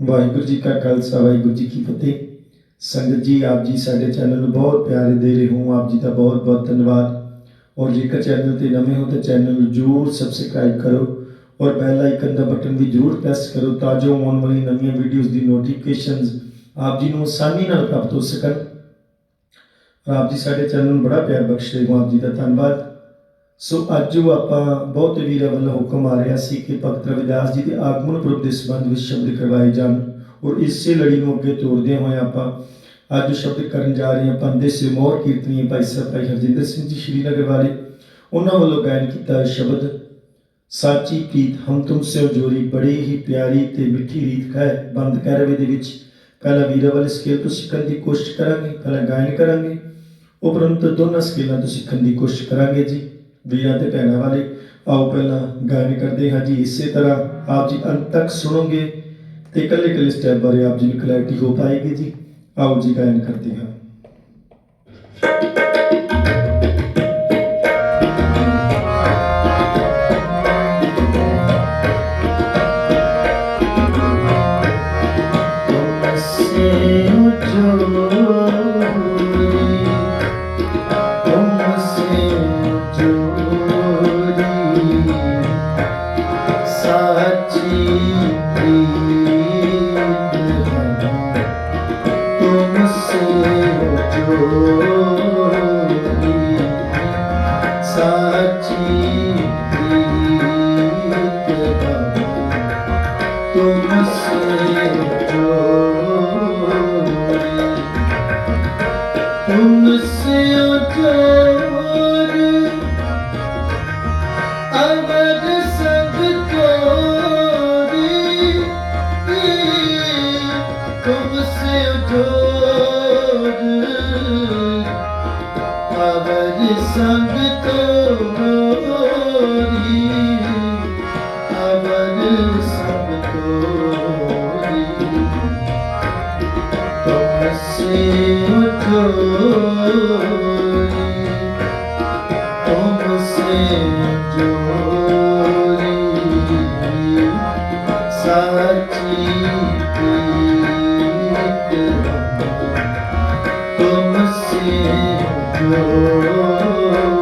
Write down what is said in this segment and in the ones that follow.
ਵਾਹਿਗੁਰੂ ਜੀ ਕਾ ਖਾਲਸਾ, ਵਾਹਿਗੁਰੂ ਜੀ ਕੀ ਫਤਿਹ। ਸੰਗਤ ਜੀ, ਆਪ ਜੀ ਸਾਡੇ ਚੈਨਲ ਨੂੰ ਬਹੁਤ ਪਿਆਰੇ ਦੇ ਰਹੇ ਹੋ, ਆਪ ਜੀ ਦਾ ਬਹੁਤ ਬਹੁਤ ਧੰਨਵਾਦ। ਔਰ ਜੇਕਰ ਚੈਨਲ ਤੇ ਨਵੇਂ ਹੋ ਤਾਂ ਚੈਨਲ ਨੂੰ ਜਰੂਰ ਸਬਸਕ੍ਰਾਈਬ ਕਰੋ ਔਰ ਬੈਲ ਆਈਕਨ ਦਾ ਬਟਨ ਵੀ ਜਰੂਰ ਪ੍ਰੈਸ ਕਰੋ ਤਾਂ ਜੋ ਆਉਣ ਵਾਲੀ ਨਵੀਆਂ ਵੀਡੀਓਜ਼ ਦੀ ਨੋਟੀਫਿਕੇਸ਼ਨਸ ਆਪ ਜੀ ਨੂੰ ਆਸਾਨੀ ਨਾਲ ਪ੍ਰਾਪਤ ਹੋ ਸਕਣ। ਔਰ ਆਪ ਜੀ ਸਾਡੇ ਚੈਨਲ ਨੂੰ ਬੜਾ ਪਿਆਰ ਬਖਸ਼ ਰਹੇ ਹੋ, ਆਪ ਜੀ ਦਾ ਧੰਨਵਾਦ। ਸੋ ਅੱਜ ਉਹ ਆਪਾਂ ਬਹੁਤ ਵੀਰਾਂ ਵੱਲੋਂ ਹੁਕਮ ਆ ਰਿਹਾ ਸੀ ਕਿ ਭਗਤ ਰਵਿਦਾਸ ਜੀ ਦੇ ਆਗਮਨ ਪੁਰਬ ਦੇ ਸੰਬੰਧ ਵਿੱਚ ਸ਼ਬਦ ਕਰਵਾਏ ਜਾਣ ਔਰ ਇਸੇ ਲੜੀ ਨੂੰ ਅੱਗੇ ਤੋਰਦੇ ਹੋਏ ਆਪਾਂ ਅੱਜ ਸ਼ਬਦ ਕਰਨ ਜਾ ਰਹੇ ਹਾਂ ਪੰਦੇ ਸਿਮੋਰ ਕੀਰਤਨੀ ਭਾਈ ਸਾਹਿਬ ਭਾਈ ਹਰਜਿੰਦਰ ਸਿੰਘ ਜੀ ਸ਼੍ਰੀਨਗਰ ਵਾਲੇ। ਉਹਨਾਂ ਵੱਲੋਂ ਗਾਇਨ ਕੀਤਾ ਇਹ ਸ਼ਬਦ, ਸਾਚੀ ਪ੍ਰੀਤ, ਹਮ ਤੁਮ ਸੇ ਜੋਰੀ ਬੜੀ ਹੀ ਪਿਆਰੀ ਤੇ ਮਿੱਠੀ ਰੀਤ ਹੈ ਬੰਦ ਕਰਵੇ ਦੇ ਵਿੱਚ। ਪਹਿਲਾ ਵੀਰਾਂ ਵਾਲੇ ਸਕੇਲ ਤੋਂ ਸਿੱਖਣ ਦੀ ਕੋਸ਼ਿਸ਼ ਕਰਾਂਗੇ, ਪਹਿਲਾਂ ਗਾਇਨ ਕਰਾਂਗੇ। ਉਪਰੰਤ ਦੋਨਾਂ ਸਕੇਲਾਂ ਤੋਂ ਸਿੱਖਣ ਦੀ ਕੋਸ਼ਿਸ਼ ਕਰਾਂਗੇ ਜੀ। ਵੀਰਾਂ ਤੇ ਭੈਣਾਂ ਵਾਲੇ, ਆਓ ਪਹਿਲਾਂ ਗਾਇਨ ਕਰਦੇ ਹਾਂ ਜੀ। ਇਸੇ ਤਰ੍ਹਾਂ ਆਪ ਜੀ ਅੰਤ ਤੱਕ ਸੁਣੋਗੇ ਤੇ ਇਕੱਲੇ ਇਕੱਲੇ ਸਟੈਪ ਬਾਰੇ ਆਪ ਜੀ ਨੂੰ ਕਲੈਰਿਟੀ ਹੋ ਪਾਏਗੀ ਜੀ। ਆਓ ਜੀ ਗਾਇਨ ਕਰਦੇ ਹਾਂ। I'm to ਸੰਗਤ ਹੋਰੀ ਅਵਰ ਸੰਗ ਤੋਰੀ ਤੁਮਸੇ ਉਠੋਰੀ ਤੁਮਸੇ ਜੋਰੀ ਸਾਚੀ ਕੀਤ ਤੁਮਸੇ ਜੋਰੀ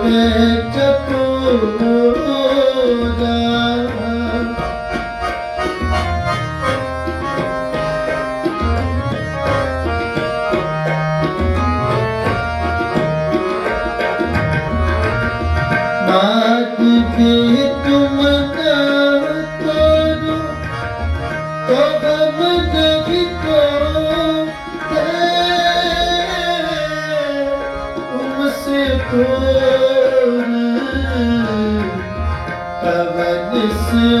पहले Yeah.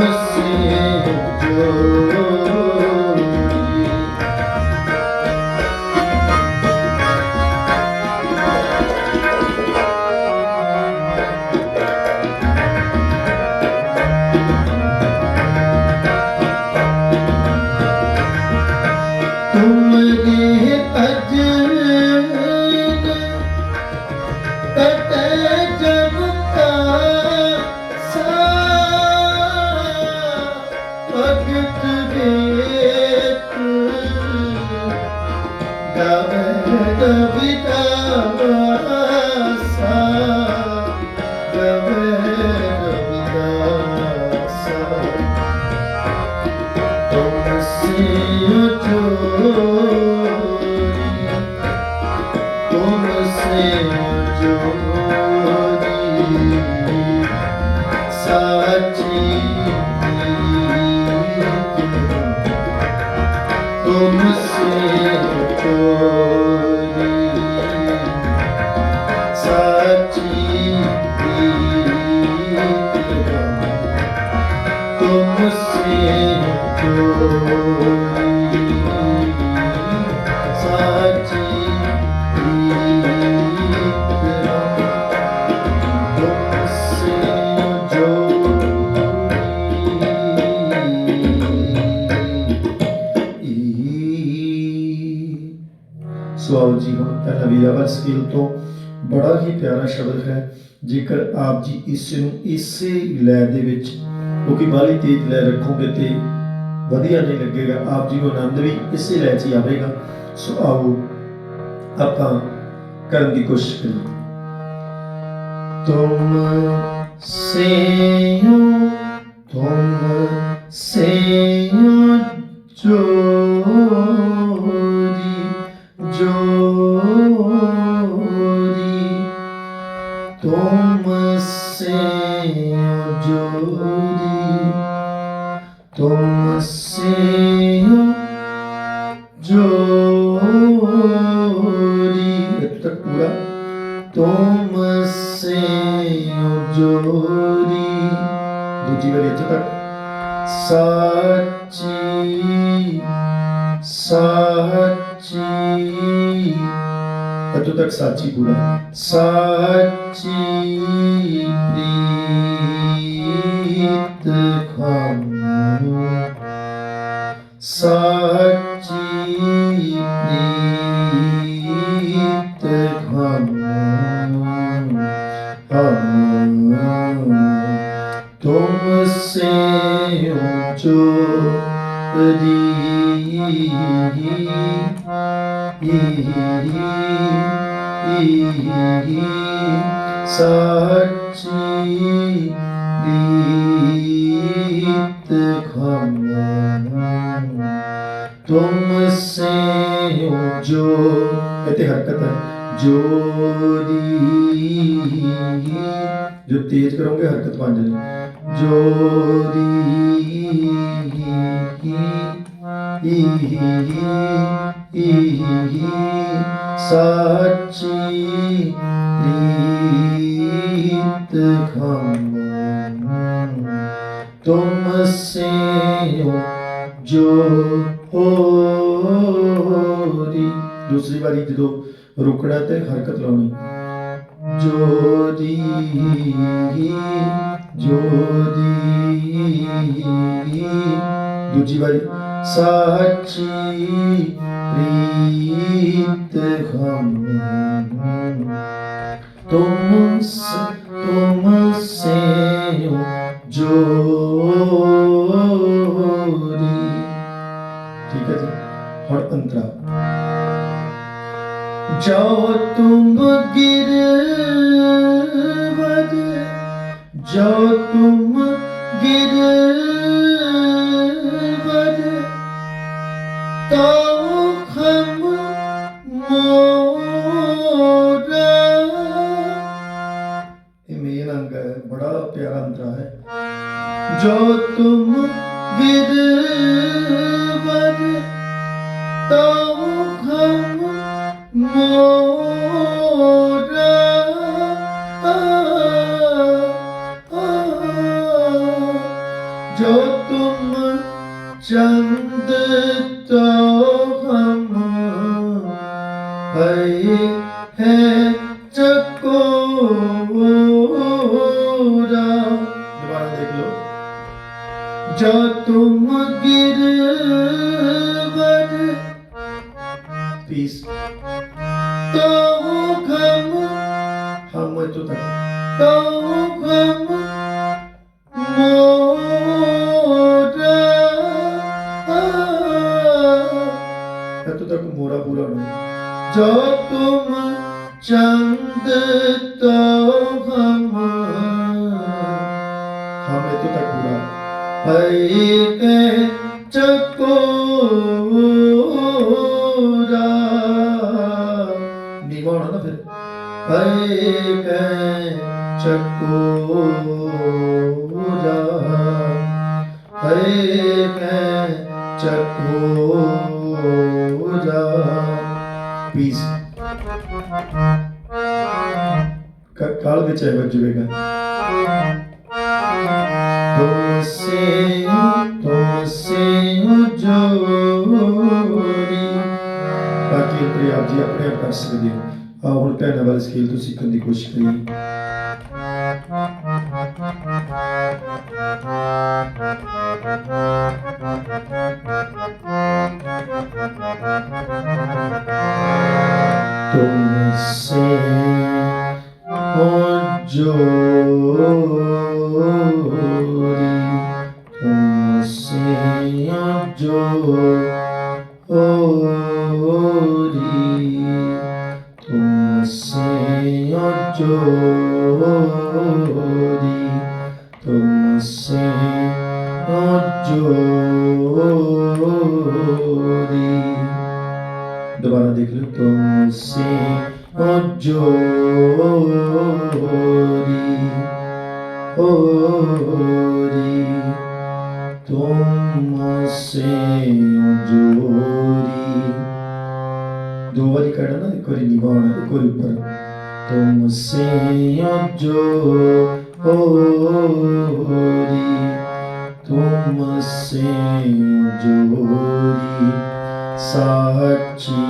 nasıl the ਹੁਣ ਸਕੇਲ ਤੋਂ ਬੜਾ ਹੀ ਪਿਆਰਾ ਸ਼ਬਦ ਹੈ। ਜੇਕਰ ਆਪ ਜੀ ਇਸ ਨੂੰ ਇਸੇ ਲੈ ਦੇ ਵਿੱਚ ਕਿਉਂਕਿ ਬਾਲੀ ਤੇਜ਼ ਲੈ ਰੱਖੋਗੇ ਤੇ ਵਧੀਆ ਨਹੀਂ ਲੱਗੇਗਾ, ਆਪ ਜੀ ਨੂੰ ਆਨੰਦ ਵੀ ਇਸੇ ਲੈ 'ਚ ਆਵੇਗਾ। ਸੋ ਆਓ ਆਪਾਂ ਕਰਨ ਦੀ ਕੋਸ਼ਿਸ਼ ਕਰੀਏ। ਤੁਮ ਸੇਯੋ ਤੁਮ ਸੇਯੋ ਜੋਰੀ ਸਾਚੀ। ਇੱਥੋਂ ਤੱਕ ਸਾਚੀ ਪੂਰਾ ਸਾਚੀ। रीत खमो तुमसे जो कहते हरकत है जोरी जो तेज करोगे हरकत बन जाएगी जोरी ਸੱਚੀ ਰੀਤ ਖੰਮ ਤੁਮ ਸੇ ਜੋ ਹੋਰੀ ਦੂਸਰੀ ਵਾਰੀ ਜਦੋਂ ਰੁਕੜਾ ਤੇ ਹਰਕਤ ਲਾਉਣੀ ਜੋਦੀ ਜੋਦੀ ਦੂਜੀ ਵਾਰੀ ਸਾਚੀ ਪ੍ਰੀਤ ਹਮ। ਤੁਮ ਤੁਮ ਸੇ ਜੋਰੀ। ਠੀਕ ਹੈ ਜੀ ਹੁਣ ਅੰਤਰਾ। ਜੋ ਤੁਮ ਗਿਰਵਦ ਜੋ ਤੁਮ जो तुम गिरवर तो तो हम हमें तो तक पूरा है के चकोरा नीवा होना ना फिर है के चकोरा ਬੱਚਾ ਵੱਜ ਜਾਵੇਗਾ ਤੁਸੇ ਤੁਸੇ ਜੋੜੀ। ਬਾਕੀ ਤੇ ਆਪ ਜੀ, ਆਪਣੇ ਆਪ ਕਰ ਸਕਦੇ ਹੋ। ਆ ਹੁਣ ਭੈਣਾਂ ਵਾਲੀ ਸਕੇਲ ਤੋਂ ਸਿੱਖਣ ਦੀ ਕੋਸ਼ਿਸ਼ ਕਰੀਏ। करना ना एक बारी निभाना एक बारी ऊपर तुमसे हो जोड़ी तुमसे हो जोड़ी साची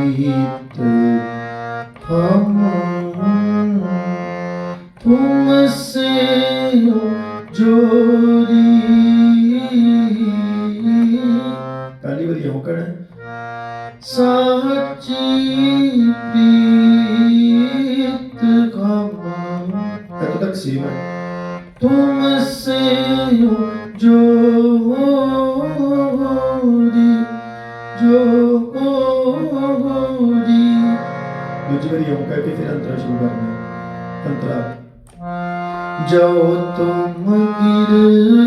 प्रीत हम तुमसे हो जोड़ी पहली बार ये होकर है तुम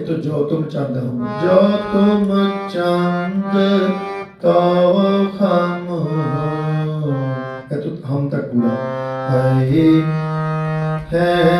तो जो तुम चंद हम जो तुम चंद तो हम ये तो हम तक पूरा है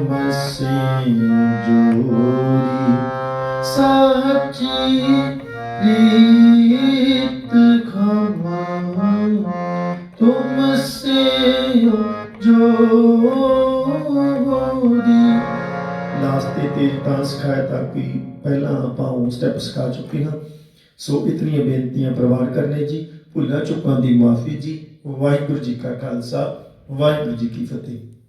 ਮਸੀਂ ਤੇ ਤਾਂ ਸਿਖਾਇਆ ਤਾਂ ਕਿ ਪਹਿਲਾਂ ਆਪਾਂ ਸਿਖਾ ਚੁੱਕੇ ਹਾਂ। ਸੋ ਇਤਨੀਆਂ ਬੇਨਤੀਆਂ ਪ੍ਰਵਾਨ ਕਰਨੇ ਜੀ। ਭੁੱਲਾਂ ਚੁੱਕਾਂ ਦੀ ਮਾਫੀ ਜੀ। ਵਾਹਿਗੁਰੂ ਜੀ ਕਾ ਖਾਲਸਾ। ਵਾਹਿਗੁਰੂ ਜੀ ਕੀ ਫਤਿਹ।